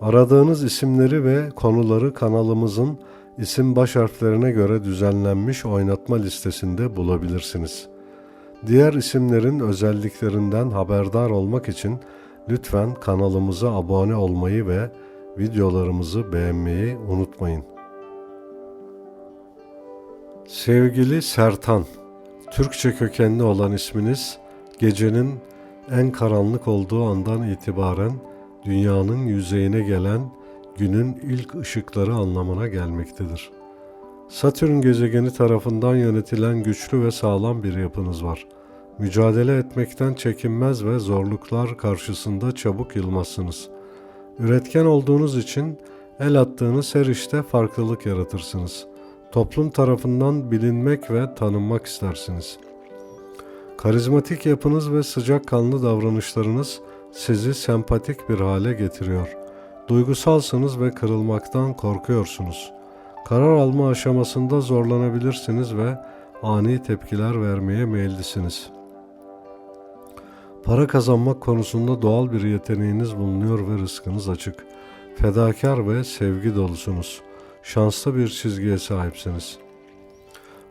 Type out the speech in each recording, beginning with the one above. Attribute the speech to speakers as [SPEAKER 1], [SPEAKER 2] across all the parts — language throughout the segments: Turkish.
[SPEAKER 1] Aradığınız isimleri ve konuları kanalımızın isim baş harflerine göre düzenlenmiş oynatma listesinde bulabilirsiniz. Diğer isimlerin özelliklerinden haberdar olmak için lütfen kanalımıza abone olmayı ve videolarımızı beğenmeyi unutmayın. Sevgili Sertan, Türkçe kökenli olan isminiz gecenin en karanlık olduğu andan itibaren dünyanın yüzeyine gelen günün ilk ışıkları anlamına gelmektedir. Satürn gezegeni tarafından yönetilen güçlü ve sağlam bir yapınız var. Mücadele etmekten çekinmez ve zorluklar karşısında çabuk yılmazsınız. Üretken olduğunuz için el attığınız her işte farklılık yaratırsınız. Toplum tarafından bilinmek ve tanınmak istersiniz. Karizmatik yapınız ve sıcakkanlı davranışlarınız sizi sempatik bir hale getiriyor. Duygusalsınız ve kırılmaktan korkuyorsunuz. Karar alma aşamasında zorlanabilirsiniz ve ani tepkiler vermeye meyillisiniz. Para kazanmak konusunda doğal bir yeteneğiniz bulunuyor ve rızkınız açık. Fedakar ve sevgi dolusunuz. Şanslı bir çizgiye sahipsiniz.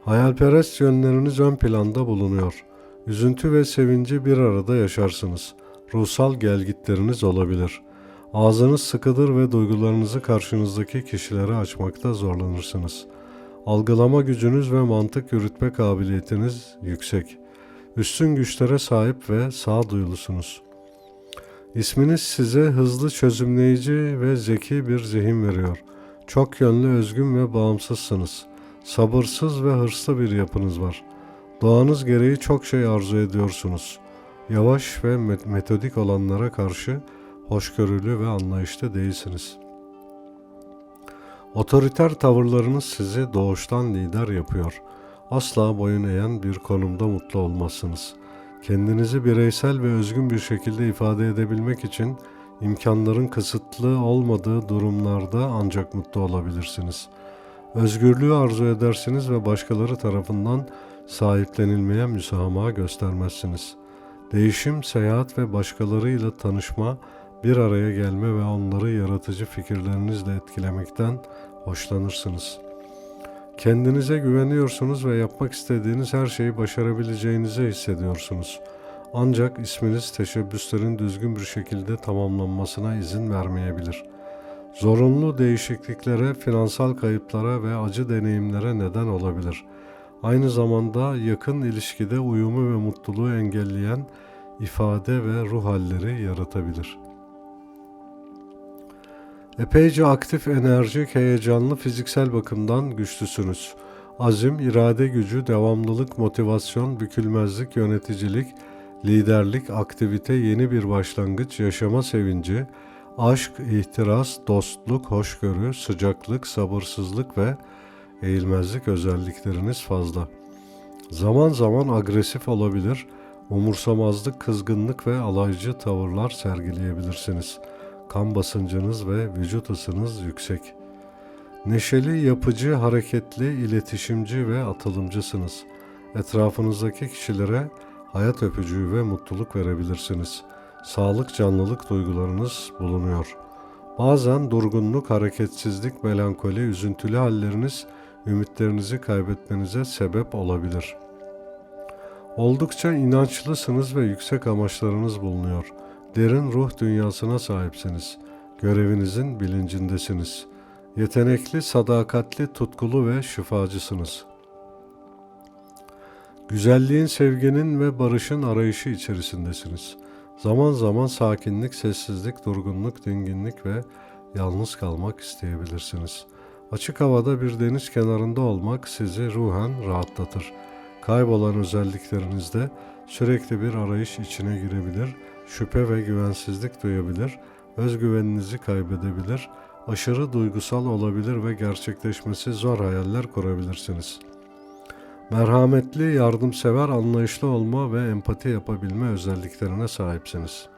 [SPEAKER 1] Hayalperest yönleriniz ön planda bulunuyor. Üzüntü ve sevinci bir arada yaşarsınız. Ruhsal gelgitleriniz olabilir. Ağzınız sıkıdır ve duygularınızı karşınızdaki kişilere açmakta zorlanırsınız. Algılama gücünüz ve mantık yürütme kabiliyetiniz yüksek. Üstün güçlere sahip ve sağduyulusunuz. İsminiz size hızlı çözümleyici ve zeki bir zihin veriyor. Çok yönlü, özgün ve bağımsızsınız. Sabırsız ve hırslı bir yapınız var. Doğanız gereği çok şey arzu ediyorsunuz. Yavaş ve metodik olanlara karşı hoşgörülü ve anlayışlı değilsiniz. Otoriter tavırlarınız sizi doğuştan lider yapıyor. Asla boyun eğen bir konumda mutlu olmazsınız. Kendinizi bireysel ve özgün bir şekilde ifade edebilmek için imkanların kısıtlı olmadığı durumlarda ancak mutlu olabilirsiniz. Özgürlüğü arzu edersiniz ve başkaları tarafından sahiplenilmeye müsamaha göstermezsiniz. Değişim, seyahat ve başkalarıyla tanışma, bir araya gelme ve onları yaratıcı fikirlerinizle etkilemekten hoşlanırsınız. Kendinize güveniyorsunuz ve yapmak istediğiniz her şeyi başarabileceğinizi hissediyorsunuz. Ancak isminiz teşebbüslerin düzgün bir şekilde tamamlanmasına izin vermeyebilir. Zorunlu değişikliklere, finansal kayıplara ve acı deneyimlere neden olabilir. Aynı zamanda yakın ilişkide uyumu ve mutluluğu engelleyen ifade ve ruh halleri yaratabilir.'' Epeyce aktif, enerjik, heyecanlı, fiziksel bakımdan güçlüsünüz. Azim, irade gücü, devamlılık, motivasyon, bükülmezlik, yöneticilik, liderlik, aktivite, yeni bir başlangıç, yaşama sevinci, aşk, ihtiras, dostluk, hoşgörü, sıcaklık, sabırsızlık ve eğilmezlik özellikleriniz fazla. Zaman zaman agresif olabilir, umursamazlık, kızgınlık ve alaycı tavırlar sergileyebilirsiniz.'' kan basıncınız ve vücut ısınız yüksek. Neşeli, yapıcı, hareketli, iletişimci ve atılımcısınız. Etrafınızdaki kişilere hayat öpücüğü ve mutluluk verebilirsiniz. Sağlık, canlılık duygularınız bulunuyor. Bazen durgunluk, hareketsizlik, melankoli, üzüntülü halleriniz ümitlerinizi kaybetmenize sebep olabilir. Oldukça inançlısınız ve yüksek amaçlarınız bulunuyor.'' Derin ruh dünyasına sahipsiniz. Görevinizin bilincindesiniz. Yetenekli, sadakatli, tutkulu ve şifacısınız. Güzelliğin, sevginin ve barışın arayışı içerisindesiniz. Zaman zaman sakinlik, sessizlik, durgunluk, dinginlik ve yalnız kalmak isteyebilirsiniz. Açık havada bir deniz kenarında olmak sizi ruhen rahatlatır. Kaybolan özelliklerinizde sürekli bir arayış içine girebilir şüphe ve güvensizlik duyabilir, özgüveninizi kaybedebilir, Aşırı duygusal olabilir ve gerçekleşmesi zor hayaller kurabilirsiniz. Merhametli, yardımsever, anlayışlı olma ve empati yapabilme özelliklerine sahipsiniz.